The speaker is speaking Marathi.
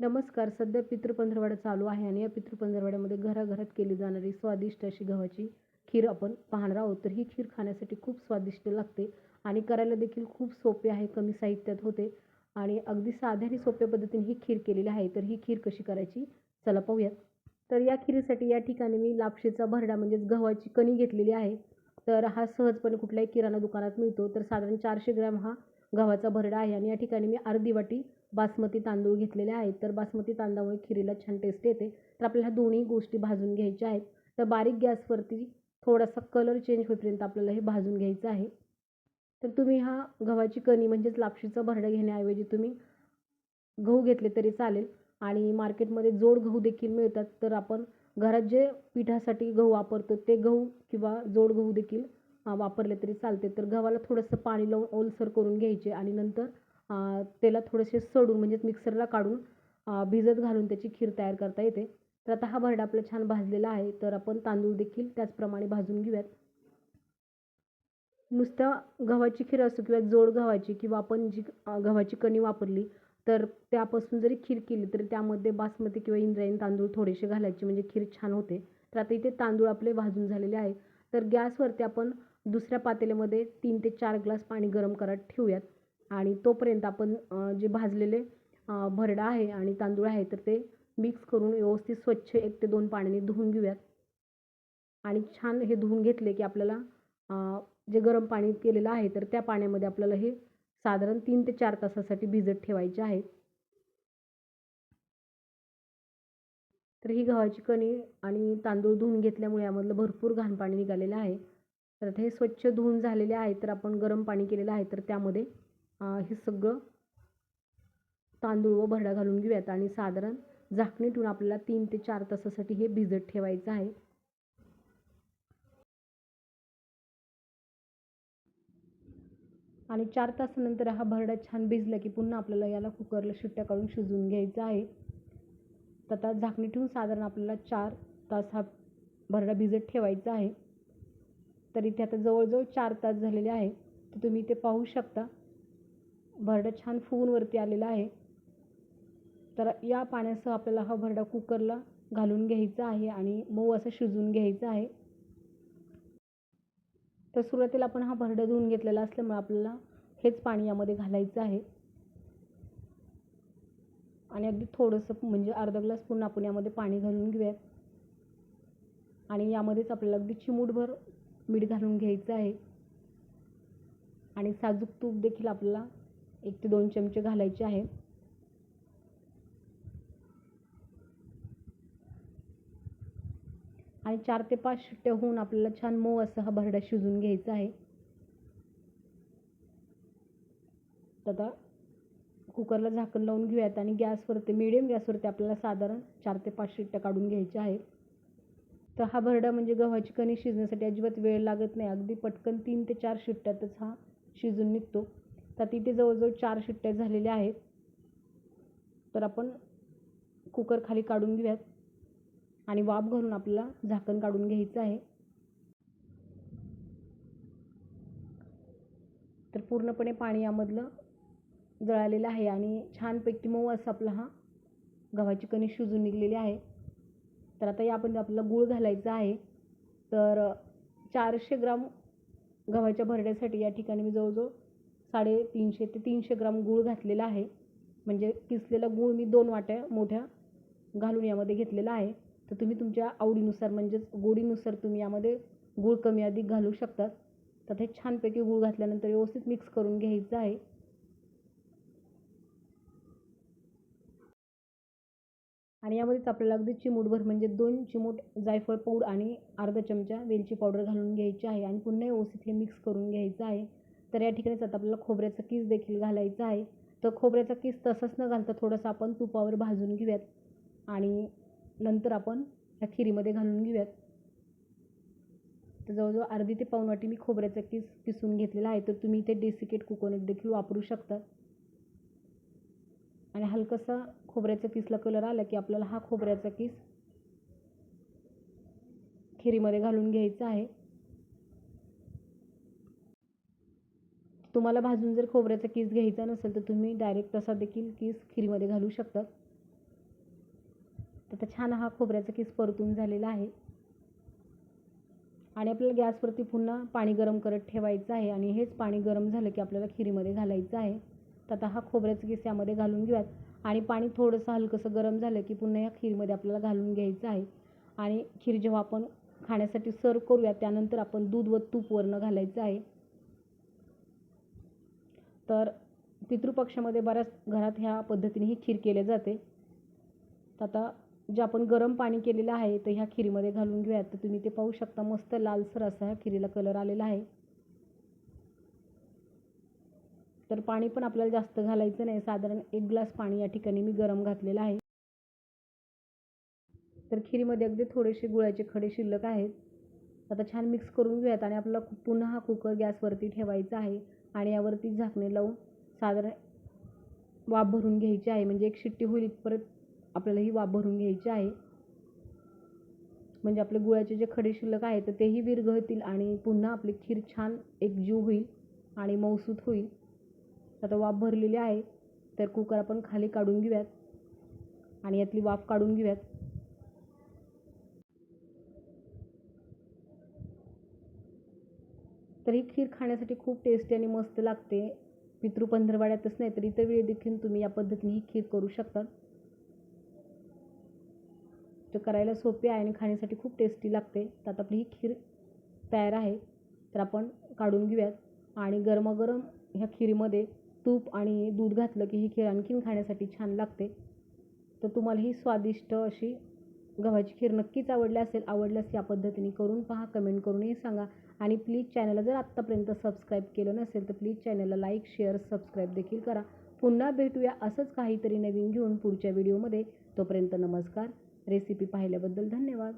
नमस्कार सध्या पितृपंधरवाडा चालू आहे आणि या पितृपंधरवाड्यामध्ये घराघरात केली जाणारी स्वादिष्ट अशी गव्हाची खीर आपण पाहणार आहोत. तर ही खीर खाण्यासाठी खूप स्वादिष्ट लागते आणि करायला देखील खूप सोपे आहे कमी साहित्यात होते आणि अगदी साध्या आणि सोप्या पद्धतीने ही खीर केलेली आहे. तर ही खीर कशी करायची? चला पाहूयात. तर या खीरीसाठी या ठिकाणी मी लापशीचा भरडा म्हणजेच गव्हाची कणी घेतलेली आहे. तर हा सहजपणे कुठल्याही किराणा दुकानात मिळतो. तर साधारण चारशे ग्रॅम हा गव्हाचा भरडा आहे आणि या ठिकाणी मी अर्धी वाटी बासमती तांदूळ घेतलेले आहेत. तर बासमती तांदळामुळे खिरीला छान टेस्ट येते. तर आपल्याला दोन्ही गोष्टी भाजून घ्यायच्या आहेत. तर बारीक गॅसवरती थोडासा कलर चेंज होईपर्यंत आपल्याला हे भाजून घ्यायचं आहे. तर तुम्ही हा गव्हाची कणी म्हणजेच लापशीचा भरडा घेण्याऐवजी तुम्ही गहू घेतले तरी चालेल. आणि मार्केटमध्ये जोड गहू देखील मिळतात. तर आपण घरात जे पिठासाठी गहू वापरतो ते गहू किंवा जोड गहू देखील वापरले तरी चालते. तर गव्हाला थोडंसं पाणी लावून ओलसर करून घ्यायचे आणि नंतर त्याला थोडेसे सडून म्हणजेच मिक्सरला काढून भिजत घालून त्याची खीर तयार करता येते. तर आता हा भरडा आपला छान भाजलेला आहे. तर आपण तांदूळ देखील त्याचप्रमाणे भाजून घेऊयात. नुसत्या गव्हाची खीर असो किंवा जोड गव्हाची किंवा आपण जी गव्हाची कणी वापरली तर त्यापासून जरी खीर केली तरी त्यामध्ये बासमती किंवा इंद्रायणी तांदूळ थोडेसे घालायचे म्हणजे खीर छान होते. तर आता इथे तांदूळ आपले भाजून झालेले आहे. तर गॅसवरती आपण दुसऱ्या पातेल्यामध्ये तीन ते चार ग्लास पाणी गरम करत ठेवूयात. आणि तोपर्यंत आपण जे भाजलेले भरडा आहे आणि तांदूळ आहे तर ते मिक्स करून व्यवस्थित स्वच्छ एक ते दोन पाण्याने धुवून घेऊयात. आणि छान हे धुवून घेतले की आपल्याला जे गरम पाणी केलेलं आहे तर त्या पाण्यामध्ये आपल्याला हे साधारण तीन ते चार तासासाठी भिजत ठेवायचे आहे. तर ही गव्हाची कणी आणि तांदूळ धुवून घेतल्यामुळे यामधलं भरपूर घाण पाणी निघालेलं आहे. तर हे स्वच्छ धुवून झालेले आहे तर आपण गरम पाणी केलेलं आहे तर त्यामध्ये हे सगळं तांदूळ व भरडा घालून घेऊयात आणि साधारण झाकणी ठेवून आपल्याला तीन ते चार तासासाठी हे भिजत ठेवायचं आहे. आणि चार तासानंतर हा भरडा छान भिजला की पुन्हा आपल्याला याला कुकरला शिट्ट्या काढून शिजवून घ्यायचा आहे. तर आता झाकणी ठेवून साधारण आपल्याला चार तास हा भरडा भिजत ठेवायचा आहे. तर इथे आता जवळजवळ चार तास झालेले आहे. तर तुम्ही ते पाहू शकता. भरडा छान फुगून वरती आलेला आहे. तर या पाण्यासह आपल्याला हा भरडा कुकरला घालून घ्यायचा आहे आणि मऊ असं शिजवून घ्यायचं आहे. तर सुरुवातीला आपण हा भरडा धुवून घेतलेला असल्यामुळे आपल्याला हेच पाणी यामध्ये घालायचं आहे. आणि अगदी थोडंसं म्हणजे अर्धा ग्लास पूर्ण आपण यामध्ये पाणी घालून घेऊयात आणि यामध्येच आपल्याला अगदी चिमूटभर मीठ घालून घ्यायचं आहे. आणि साजूक तूप देखील आपल्याला एक ते दोन चमचे घालायचे आहे. आणि चार ते पाच शिट्ट्या होऊन आपल्याला छान मऊ असा हा भरडा शिजून घ्यायचा आहे. आता कुकरला झाकण लावून घेऊयात आणि गॅसवरती मिडियम गॅसवरती आपल्याला साधारण चार ते पाच शिट्ट्या काढून घ्यायच्या आहेत. तर हा भरडा म्हणजे गव्हाची कणी शिजण्यासाठी अजिबात वेळ लागत नाही. अगदी पटकन तीन ते चार शिट्ट्यातच हा शिजून निघतो. तर तिथे जवळजवळ चार शिट्ट्या झालेल्या आहेत. तर आपण कुकर खाली काढून घेऊयात. आणि वाफ घालून आपल्याला झाकण काढून घ्यायचं आहे. तर पूर्णपणे पाणी यामधलं जळालेलं आहे आणि छानपैकी मऊ असं आपला हा गव्हाची कणी शिजून निघलेली आहे. तर आता यामध्ये आपल्याला गूळ घालायचा आहे. तर चारशे ग्राम गव्हाच्या भरड्यासाठी या ठिकाणी मी जवळजवळ साडेतीनशे ते तीनशे ग्राम गूळ घातलेला आहे. म्हणजे किसलेला गूळ मी दोन वाट्या मोठ्या घालून यामध्ये घेतलेला आहे. तर तुम्ही तुमच्या आवडीनुसार म्हणजेच गोडीनुसार तुम्ही यामध्ये गूळ कमी अधिक घालू शकतात. तर हे छानपैकी गूळ घातल्यानंतर व्यवस्थित मिक्स करून घ्यायचं आहे. आणि यामध्येच आपल्याला अगदी चिमूटभर म्हणजे दोन चिमूट जायफळ पूड आणि अर्धा चमचा वेलची पावडर घालून घ्यायची आहे. आणि पुन्हा व्यवस्थित हे मिक्स करून घ्यायचं आहे. तर या ठिकाणीच आता आपल्याला खोबऱ्याचा किस देखील घालायचा आहे. तर खोबऱ्याचा किस तसंच न घालता थोडंसं आपण तुपावर भाजून घेऊयात आणि नंतर आपण ह्या खिरीमध्ये घालून घेऊयात. तर जवळजवळ अर्धी ते पाऊण वाटी मी खोबऱ्याचा किस किसून घेतलेला आहे. तर तुम्ही इथे डेसिकेट कोकोनट देखील वापरू शकता. आणि हलकसा खोबऱ्याचा किसला कलर आला की आपल्याला हा खोबऱ्याचा किस खिरीमध्ये घालून घ्यायचा आहे. तुम्हाला भाजून जर खोबऱ्याचा केस घ्यायचा नसेल तर तुम्ही डायरेक्ट तसा देखील केस खिरीमध्ये घालू शकता. तर छान हा खोबऱ्याचा केस परतून झालेला आहे. आणि आपल्याला गॅसवरती पुन्हा पाणी गरम करत ठेवायचं आहे. आणि हेच पाणी गरम झालं की आपल्याला खिरीमध्ये घालायचं आहे. तर आता हा खोबऱ्याचा केस यामध्ये घालून घेऊयात. आणि पाणी थोडंसं हलकंसं गरम झालं की पुन्हा या खीरमध्ये आपल्याला घालून घ्यायचं आहे. आणि खीर जेव्हा आपण खाण्यासाठी सर्व करूया त्यानंतर आपण दूध व तूप वरणं घालायचं आहे. तर पितृपक्षामध्ये बऱ्याच घरात ह्या पद्धतीने ही खीर केली जाते. तर आता जे आपण गरम पाणी केलेलं आहे तर ह्या खिरीमध्ये घालून घेऊयात. तर तुम्ही ते पाहू शकता मस्त लालसर असा ह्या खिरीला कलर आलेला आहे. तर पाणी पण आपल्याला जास्त घालायचं नाही. साधारण एक ग्लास पाणी या ठिकाणी मी गरम घातलेलं आहे. तर खिरीमध्ये अगदी थोडेसे गुळाचे खडे शिल्लक आहेत. आता छान मिक्स करून घेऊयात आणि आपल्याला पुन्हा हा कुकर गॅसवरती ठेवायचा आहे. आणि यावरती झाकणे लावून साधारण वाफ भरून घ्यायची आहे. म्हणजे एक शिट्टी होईल इथपर्यंत आपल्याला ही वाफ भरून घ्यायची आहे. म्हणजे आपले गुळाचे जे खडे शिल्लक आहेत तर तेही विरघळतील आणि पुन्हा आपली खीर छान एकजीव होईल आणि मऊसूत होईल. आता वाफ भरलेली आहे तर कुकर आपण खाली काढून घेऊयात. आणि यातली वाफ काढून घेऊयात. तर ही खीर खाण्यासाठी खूप टेस्टी आणि मस्त लागते. पितृ पंधरवाड्यातच नाही तर इतर वेळी देखील तुम्ही या पद्धतीने ही खीर करू शकतात तर करायला सोपी आहे आणि खाण्यासाठी खूप टेस्टी लागते. तर आता आपली ही खीर तयार आहे. तर आपण काढून घेऊयात. आणि गरमागरम ह्या खीरमध्ये तूप आणि दूध घातलं की ही खीर आणखीन खाण्यासाठी छान लागते. तर तुम्हाला ही स्वादिष्ट अशी गव्हाची खीर नक्कीच आवडली असेल आवडल्यास या पद्धतीने करून पहा कमेंट करूनही सांगा. आणि प्लीज चॅनलला जर आत्तापर्यंत सबस्क्राईब केलं नसेल तर प्लीज चॅनलला लाईक शेअर सबस्क्राईब देखील करा. पुन्हा भेटूया असंच काहीतरी नवीन घेऊन पुढच्या व्हिडिओमध्ये तोपर्यंत नमस्कार. रेसिपी पाहिल्याबद्दल धन्यवाद.